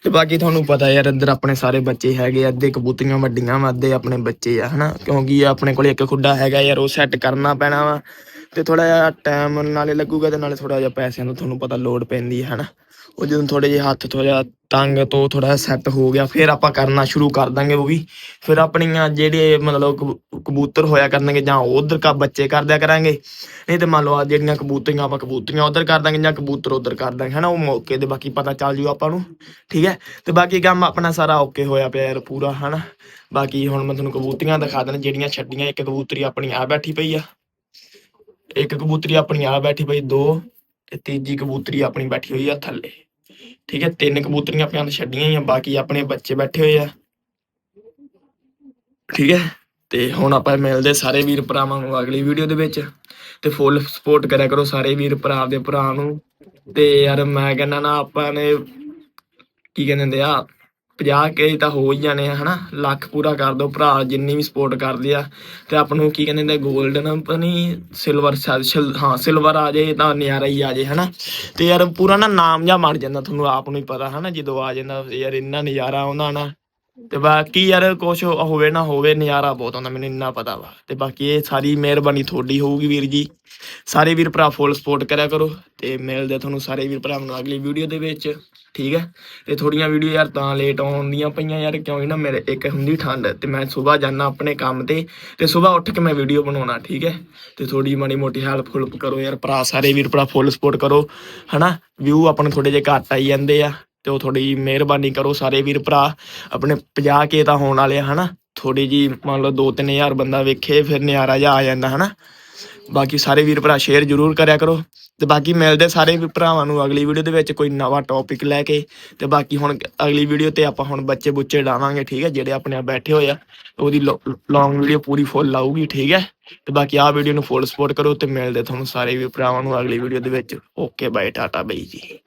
ਤੇ ਬਾਕੀ ਤੁਹਾਨੂੰ ਪਤਾ ਯਾਰ ਅੰਦਰ ਆਪਣੇ ਸਾਰੇ ਬੱਚੇ ਹੈਗੇ ਅੱਧੇ ਕਬੂਤਰੀਆਂ, ਵੱਡੀਆਂ ਵਾ, ਅੱਧੇ ਆਪਣੇ ਬੱਚੇ ਆ, ਹਨਾ। ਕਿਉਂਕਿ ਆਪਣੇ ਕੋਲੇ ਇੱਕ ਖੁੱਡਾ ਹੈਗਾ ਯਾਰ, ਉਹ ਸੈੱਟ ਕਰਨਾ ਪੈਣਾ ਵਾ। ਤੇ ਥੋੜਾ ਜਿਹਾ ਟਾਈਮ ਨਾਲੇ ਲੱਗੂਗਾ ਤੇ ਨਾਲੇ ਥੋੜਾ ਜਿਹਾ ਪੈਸਿਆਂ ਨੂੰ ਤੁਹਾਨੂੰ ਪਤਾ ਲੋਡ ਪੈਂਦੀ ਹੈ ਹਨਾ। ਉਹ ਜਦੋਂ ਥੋੜੇ ਜਿਹੇ ਹੱਥ ਥੋੜਾ ਤੰਗ ਤੋਂ ਥੋੜਾ ਸੈੱਟ ਹੋ ਗਿਆ, ਫਿਰ ਆਪਾਂ ਕਰਨਾ ਸ਼ੁਰੂ ਕਰ ਦਾਂਗੇ ਉਹ ਵੀ। ਫਿਰ ਆਪਣੀਆਂ ਜਿਹੜੇ ਮਤਲਬ ਕਬੂ- ਕਬੂਤਰ ਹੋਇਆ ਕਰਨਗੇ ਜਾਂ ਉਧਰ ਕਾ ਬੱਚੇ ਕਰ ਦਿਆ ਕਰਾਂਗੇ। ਨਹੀਂ ਤੇ ਮੰਨ ਲਓ ਆ ਜਿਹੜੀਆਂ ਕਬੂਤਰੀਆਂ, ਆਪਾਂ ਕਬੂਤਰੀਆਂ ਉਧਰ ਕਰ ਦਾਂਗੇ ਜਾਂ ਕਬੂਤਰ ਉਧਰ ਕਰ ਦਾਂਗੇ, ਹਨਾ, ਉਹ ਮੌਕੇ ਦੇ ਬਾਕੀ ਪਤਾ ਚੱਲ ਜੂ ਆਪਾਂ ਨੂੰ, ਠੀਕ ਹੈ। ਤੇ ਬਾਕੀ ਕੰਮ ਆਪਣਾ ਸਾਰਾ ਓਕੇ ਹੋਇਆ ਪਿਆ ਯਾਰ ਪੂਰਾ, ਹਨਾ। ਬਾਕੀ ਹੁਣ ਮੈਂ ਤੁਹਾਨੂੰ ਕਬੂਤਰੀਆਂ ਦਿਖਾ ਦੇਣ ਜਿਹੜੀਆਂ ਛੱਡੀਆਂ, ਇੱਕ ਕਬੂਤਰੀ ਆਪਣੀ ਆ ਬੈਠੀ ਪਈ ਆ। ਇੱਕ ਕਬੂਤਰੀ ਆਪਣੀ ਆ ਬੈਠੀ ਪਈ, ਦੋ, ਤੇ ਤੀਜੀ ਕਬੂਤਰੀ ਆਪਣੀ ਬੈਠੀ ਹੋਈ ਆ ਥੱਲੇ। ਠੀਕ ਹੈ, ਤਿੰਨ ਕਬੂਤਰੀਆਂ ਆਪਣੀਆਂ ਛੱਡੀਆਂ ਹੀ ਆ ਬਾਕੀ ਆਪਣੇ ਬੱਚੇ ਬੈਠੇ ਹੋਏ ਆ। ਠੀਕ ਹੈ, ਤੇ ਹੁਣ ਆਪਾਂ ਮਿਲਦੇ ਸਾਰੇ ਵੀਰ ਭਰਾਵਾਂ ਨੂੰ ਅਗਲੀ ਵੀਡੀਓ ਦੇ ਵਿੱਚ। ਤੇ ਫੁੱਲ ਸਪੋਰਟ ਕਰਿਆ ਕਰੋ ਸਾਰੇ ਵੀਰ ਭਰਾ ਦੇ ਭਰਾ ਨੂੰ। ਤੇ ਯਾਰ ਮੈਂ ਕਹਿੰਦਾ ਨਾ, ਆਪਾਂ ਨੇ ਕੀ ਕਹਿੰਦੇ ਹੁੰਦੇ ਆ? 50 ਕੇ ਤਾਂ ਹੋ ਹੀ ਜਾਣੇ ਆ, ਹਨਾ? ਲੱਖ ਪੂਰਾ ਕਰ ਦੋ ਭਰਾ, ਜਿੰਨੀ ਵੀ ਸਪੋਰਟ ਕਰਦੇ ਆ। ਤੇ ਆਪ ਨੂੰ ਕੀ ਕਹਿੰਦੇ ਹੁੰਦੇ 골ਡਨ ਪਤਾ ਨਹੀਂ ਸਿਲਵਰ ਹਾਂ ਸਿਲਵਰ ਆ ਜੇ ਤਾਂ ਨਿਆਰਾ ਹੀ ਆ ਜੇ, ਹਨਾ? ਤੇ ਯਾਰ ਪੂਰਾ ਨਾ ਨਾਮ ਜਾਂ ਮਰ ਜਾਂਦਾ, ਤੁਹਾਨੂੰ ਆਪ ਨੂੰ ਹੀ ਪਤਾ, ਹਨਾ? ਜਦੋਂ ਆ ਜਾਂਦਾ, ਯਾਰ ਇੰਨਾ ਨਜ਼ਾਰਾ ਆਉਂਦਾ ਨਾ ਤੇ ਬਾਕੀ ਯਾਰ ਕੁਛ ਹੋਵੇ ਨਾ ਹੋਵੇ, ਨਜ਼ਾਰਾ ਬਹੁਤ ਆਉਂਦਾ, ਮੈਨੂੰ ਇੰਨਾ ਪਤਾ ਵਾ। ਤੇ ਬਾਕੀ ਇਹ ਸਾਰੀ ਮਿਹਰਬਾਨੀ ਤੁਹਾਡੀ ਹੋਊਗੀ ਵੀਰ ਜੀ। ਸਾਰੇ ਵੀਰ ਭਰਾ ਫੁੱਲ ਸਪੋਰਟ ਕਰਿਆ ਕਰੋ ਤੇ ਮਿਲਦੇ ਤੁਹਾਨੂੰ ਸਾਰੇ ਵੀਰ ਭਰਾ ਨੂੰ ਅਗਲੀ ਵੀਡੀਓ ਦੇ ਵਿੱਚ, ਠੀਕ ਹੈ? ਤੇ ਥੋੜੀਆਂ ਵੀਡੀਓ ਯਾਰ ਤਾਂ ਲੇਟ ਆਉਂਦੀਆਂ ਪਈਆਂ ਯਾਰ, ਕਿਉਂਕਿ ਨਾ ਮੇਰੇ ਇੱਕ ਹੁੰਦੀ ਠੰਡ ਤੇ ਮੈਂ ਸਵੇਰ ਜਾਣਾ ਆਪਣੇ ਕੰਮ ਤੇ ਤੇ ਸਵੇਰ ਉੱਠ ਕੇ ਮੈਂ ਵੀਡੀਓ ਬਣਾਉਣਾ, ਠੀਕ ਹੈ? ਤੇ ਥੋੜੀ ਮਾੜੀ ਮੋਟੀ ਹੈਲਪ ਹੁਲਪ ਕਰੋ ਯਾਰ ਭਰਾ, ਸਾਰੇ ਵੀਰ ਭਰਾ ਫੁੱਲ ਸਪੋਰਟ ਕਰੋ, ਹਨਾ? ਵਿਊ ਆਪਣੇ ਥੋੜੇ ਜਿਹੇ ਘੱਟ ਆਈ ਜਾਂਦੇ ਆ। ਤੇ ਉਹ ਥੋੜੀ ਮਿਹਰਬਾਨੀ ਕਰੋ ਸਾਰੇ ਵੀਰ ਭਰਾ। ਆਪਣੇ 50 ਕੇ ਤਾਂ ਹੋਣ ਵਾਲੇ ਆ, ਹਨਾ? ਥੋੜੀ ਜੀ ਮੰਨ ਲਓ 2-3000 ਬੰਦਾ ਵੇਖੇ, ਫਿਰ ਨਿਆਰਾ ਜਾ ਆ ਜਾਂਦਾ, ਹਨਾ? ਬਾਕੀ ਸਾਰੇ ਵੀਰ ਭਰਾ ਸ਼ੇਅਰ ਜ਼ਰੂਰ ਕਰਿਆ ਕਰੋ। ਤੇ ਬਾਕੀ ਮਿਲਦੇ ਸਾਰੇ ਵੀ ਭਰਾਵਾਂ ਨੂੰ ਅਗਲੀ ਵੀਡੀਓ ਦੇ ਵਿੱਚ ਕੋਈ ਨਵਾਂ ਟੌਪਿਕ ਲੈ ਕੇ। ਤੇ ਬਾਕੀ ਹੁਣ ਅਗਲੀ ਵੀਡੀਓ ਤੇ ਆਪਾਂ ਹੁਣ ਬੱਚੇ ਬੁੱਚੇ ਡਾਵਾਂਗੇ, ਠੀਕ ਹੈ? ਜਿਹੜੇ ਆਪਣੇ ਆਪ ਬੈਠੇ ਹੋਏ ਆ, ਉਹਦੀ ਲੌਂਗ ਵੀਡੀਓ ਪੂਰੀ ਫੁੱਲ ਆਊਗੀ, ਠੀਕ ਹੈ? ਤੇ ਬਾਕੀ ਆਹ ਵੀਡੀਓ ਨੂੰ ਫੁੱਲ ਸਪੋਰਟ ਕਰੋ ਤੇ ਮਿਲਦੇ ਤੁਹਾਨੂੰ ਸਾਰੇ ਵੀ ਭਰਾਵਾਂ ਨੂੰ ਅਗਲੀ ਵੀਡੀਓ ਦੇ ਵਿੱਚ। ਓਕੇ ਬਾਏ ਟਾਟਾ ਬਾਈ ਜੀ